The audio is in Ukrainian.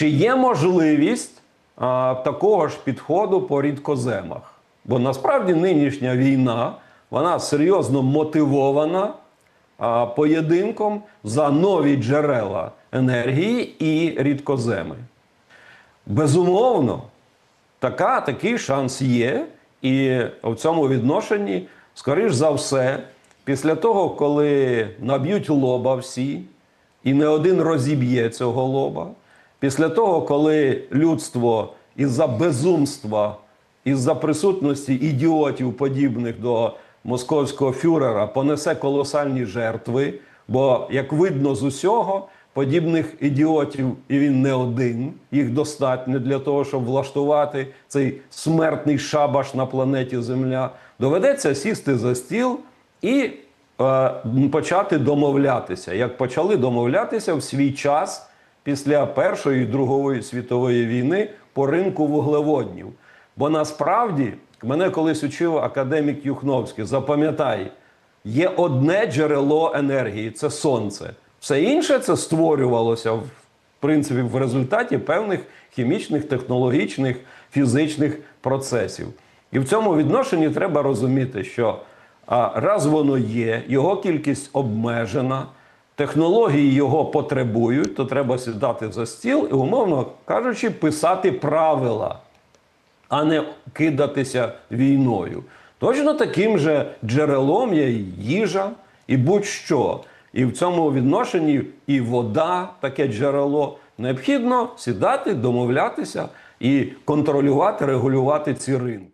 Чи є можливість а, такого ж підходу по рідкоземах? Бо насправді нинішня війна вона серйозно мотивована а, поєдинком за нові джерела енергії і рідкоземи. Безумовно, така, такий шанс є. І в цьому відношенні, скоріш за все, після того, коли наб'ють лоба всі, і не один розіб'є цього лоба, після того, коли людство із-за безумства, із-за присутності ідіотів, подібних до московського фюрера, понесе колосальні жертви, бо, як видно з усього, подібних ідіотів, і він не один, їх достатньо для того, щоб влаштувати цей смертний шабаш на планеті Земля. Доведеться сісти за стіл і е, почати домовлятися. Як почали домовлятися в свій час після Першої і Другої світової війни по ринку вуглеводнів. Бо насправді мене колись учив академік Юхновський, запам'ятай, є одне джерело енергії це сонце. Все інше це створювалося в принципі в результаті певних хімічних, технологічних, фізичних процесів. І в цьому відношенні треба розуміти, що раз воно є, його кількість обмежена, технології його потребують, то треба сідати за стіл і, умовно кажучи, писати правила а не кидатися війною. Точно таким же джерелом є їжа і будь-що. І в цьому відношенні і вода, таке джерело. Необхідно сідати, домовлятися і контролювати, регулювати ці ринки.